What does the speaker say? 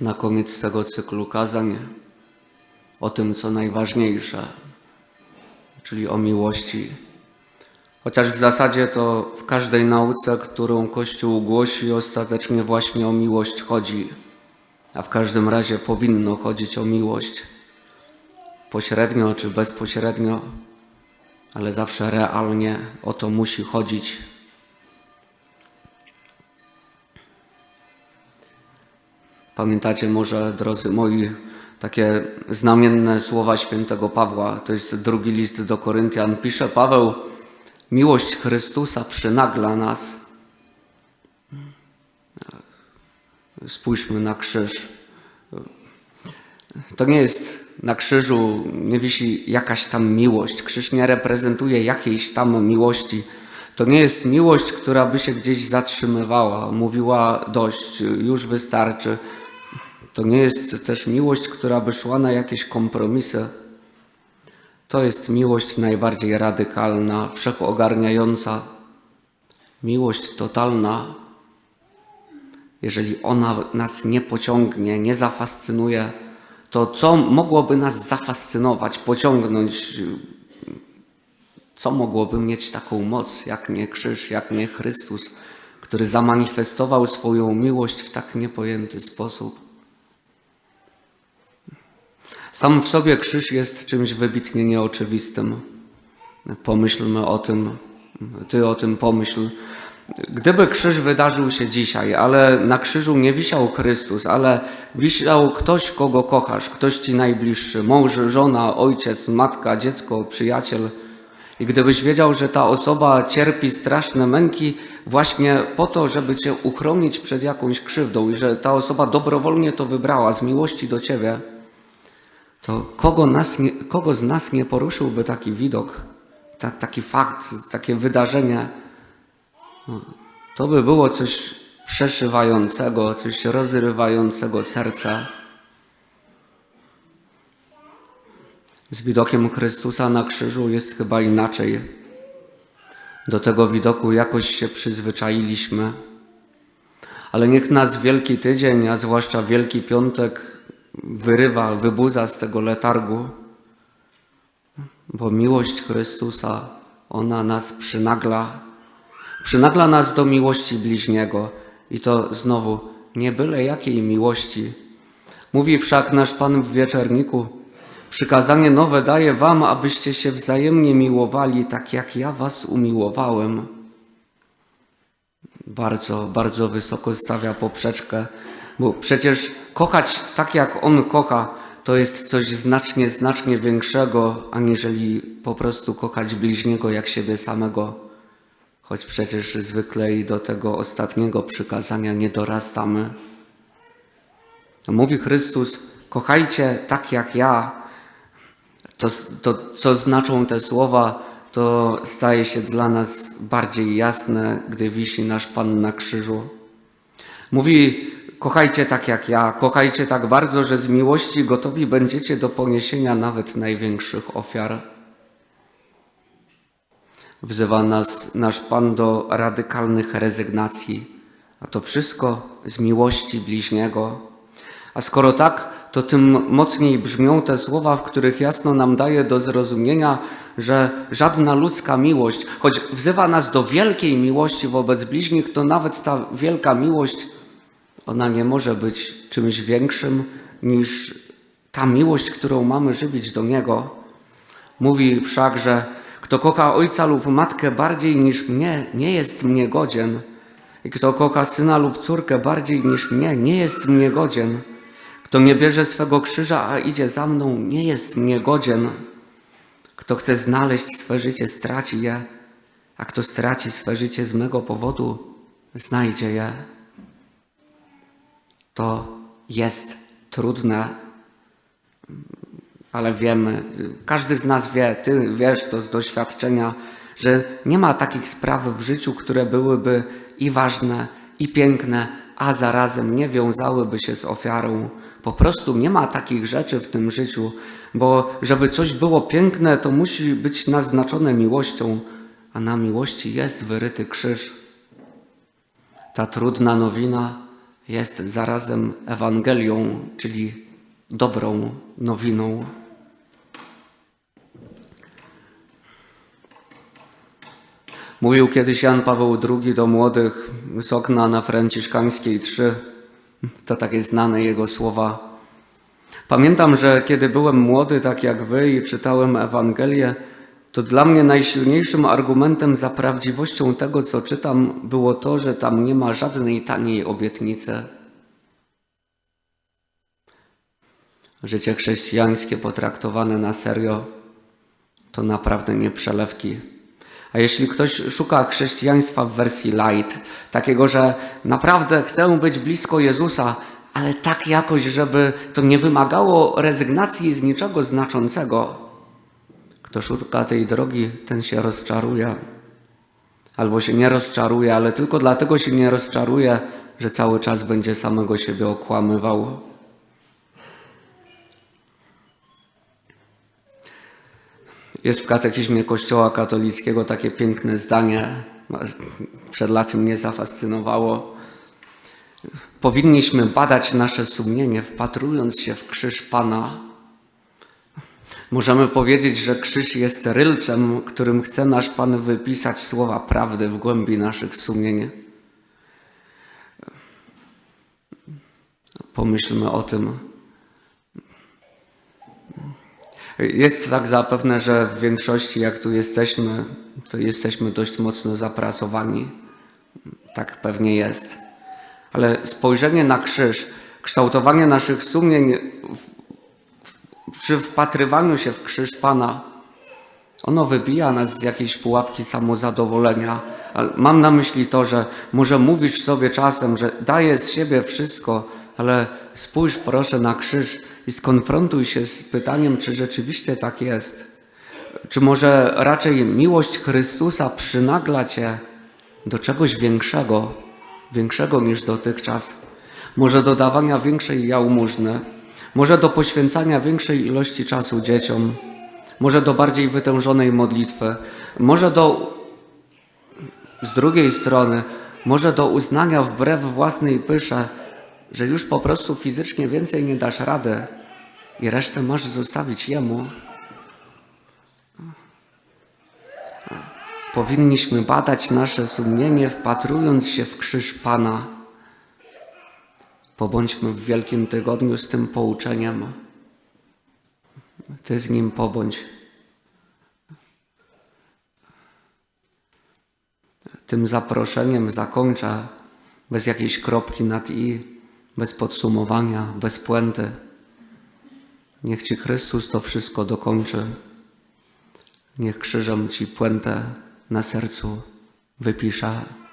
na koniec tego cyklu kazań o tym, co najważniejsze, czyli o miłości. Chociaż w zasadzie to w każdej nauce, którą Kościół głosi, ostatecznie właśnie o miłość chodzi. A w każdym razie powinno chodzić o miłość. Pośrednio czy bezpośrednio, ale zawsze realnie o to musi chodzić. Pamiętacie może, drodzy moi, takie znamienne słowa świętego Pawła, to jest drugi list do Koryntian. Pisze Paweł, miłość Chrystusa przynagla nas. Spójrzmy na krzyż. To nie jest na krzyżu, nie wisi jakaś tam miłość. Krzyż nie reprezentuje jakiejś tam miłości. To nie jest miłość, która by się gdzieś zatrzymywała, mówiła dość, już wystarczy. To nie jest też miłość, która by szła na jakieś kompromisy. To jest miłość najbardziej radykalna, wszechogarniająca, miłość totalna. Jeżeli ona nas nie pociągnie, nie zafascynuje, to co mogłoby nas zafascynować, pociągnąć? Co mogłoby mieć taką moc, jak nie krzyż, jak nie Chrystus, który zamanifestował swoją miłość w tak niepojęty sposób? Sam w sobie krzyż jest czymś wybitnie nieoczywistym. Pomyślmy o tym, ty o tym pomyśl. Gdyby krzyż wydarzył się dzisiaj, ale na krzyżu nie wisiał Chrystus, ale wisiał ktoś, kogo kochasz, ktoś ci najbliższy, mąż, żona, ojciec, matka, dziecko, przyjaciel. I gdybyś wiedział, że ta osoba cierpi straszne męki właśnie po to, żeby cię uchronić przed jakąś krzywdą i że ta osoba dobrowolnie to wybrała z miłości do ciebie, to kogo, nas nie, kogo z nas nie poruszyłby taki widok, ta, taki fakt, takie wydarzenie? No, to by było coś przeszywającego, coś rozrywającego serca. Z widokiem Chrystusa na krzyżu jest chyba inaczej. Do tego widoku jakoś się przyzwyczailiśmy. Ale niech nas Wielki Tydzień, a zwłaszcza Wielki Piątek, wyrywa, wybudza z tego letargu, bo miłość Chrystusa, ona nas przynagla, przynagla nas do miłości bliźniego i to znowu nie byle jakiej miłości. Mówi wszak nasz Pan w wieczerniku, przykazanie nowe daję wam, abyście się wzajemnie miłowali, tak jak ja was umiłowałem. Bardzo, bardzo wysoko stawia poprzeczkę bo przecież kochać tak jak On kocha, to jest coś znacznie, znacznie większego, aniżeli po prostu kochać bliźniego jak siebie samego. Choć przecież zwykle i do tego ostatniego przykazania nie dorastamy. Mówi Chrystus, kochajcie tak jak ja. To, to co znaczą te słowa, to staje się dla nas bardziej jasne, gdy wisi nasz Pan na krzyżu. Mówi, kochajcie tak jak ja, kochajcie tak bardzo, że z miłości gotowi będziecie do poniesienia nawet największych ofiar. Wzywa nas nasz Pan do radykalnych rezygnacji, a to wszystko z miłości bliźniego. A skoro tak, to tym mocniej brzmią te słowa, w których jasno nam daje do zrozumienia, że żadna ludzka miłość, choć wzywa nas do wielkiej miłości wobec bliźnich, to nawet ta wielka miłość ona nie może być czymś większym niż ta miłość, którą mamy żywić do Niego. Mówi wszak, że kto kocha ojca lub matkę bardziej niż mnie, nie jest mnie godzien. I kto kocha syna lub córkę bardziej niż mnie, nie jest mnie godzien. Kto nie bierze swego krzyża, a idzie za mną, nie jest mnie godzien. Kto chce znaleźć swe życie, straci je, a kto straci swe życie z mego powodu, znajdzie je. To jest trudne, ale wiemy, każdy z nas wie, ty wiesz to z doświadczenia, że nie ma takich spraw w życiu, które byłyby i ważne, i piękne, a zarazem nie wiązałyby się z ofiarą. Po prostu nie ma takich rzeczy w tym życiu, bo żeby coś było piękne, to musi być naznaczone miłością, a na miłości jest wyryty krzyż. Ta trudna nowina jest zarazem Ewangelią, czyli dobrą nowiną. Mówił kiedyś Jan Paweł II do młodych z okna na Franciszkańskiej 3. To takie znane jego słowa. Pamiętam, że kiedy byłem młody, tak jak wy, i czytałem Ewangelię, to dla mnie najsilniejszym argumentem za prawdziwością tego, co czytam, było to, że tam nie ma żadnej taniej obietnicy. Życie chrześcijańskie potraktowane na serio to naprawdę nie przelewki. A jeśli ktoś szuka chrześcijaństwa w wersji light, takiego, że naprawdę chcę być blisko Jezusa, ale tak jakoś, żeby to nie wymagało rezygnacji z niczego znaczącego, kto szuka tej drogi, ten się rozczaruje. Albo się nie rozczaruje, ale tylko dlatego się nie rozczaruje, że cały czas będzie samego siebie okłamywał. Jest w katechizmie Kościoła katolickiego takie piękne zdanie, przed laty mnie zafascynowało. Powinniśmy badać nasze sumienie, wpatrując się w krzyż Pana. Możemy powiedzieć, że krzyż jest rylcem, którym chce nasz Pan wypisać słowa prawdy w głębi naszych sumień. Pomyślmy o tym. Jest tak zapewne, że w większości, jak tu jesteśmy, to jesteśmy dość mocno zaprasowani. Tak pewnie jest. Ale spojrzenie na krzyż, kształtowanie naszych sumień przy wpatrywaniu się w krzyż Pana, ono wybija nas z jakiejś pułapki samozadowolenia. Mam na myśli to, że może mówisz sobie czasem, że dajesz z siebie wszystko, ale spójrz proszę na krzyż i skonfrontuj się z pytaniem, czy rzeczywiście tak jest. Czy może raczej miłość Chrystusa przynagla cię do czegoś większego, większego niż dotychczas? Może do dawania większej jałmużny, może do poświęcania większej ilości czasu dzieciom, może do bardziej wytężonej modlitwy, może do z drugiej strony, może do uznania wbrew własnej pysze, że już po prostu fizycznie więcej nie dasz rady i resztę masz zostawić Jemu. Powinniśmy badać nasze sumienie, wpatrując się w krzyż Pana. Pobądźmy w Wielkim Tygodniu z tym pouczeniem. Ty z nim pobądź. Tym zaproszeniem zakończę bez jakiejś kropki nad i, bez podsumowania, bez puenty. Niech Ci Chrystus to wszystko dokończy. Niech krzyżem Ci puentę na sercu wypisze.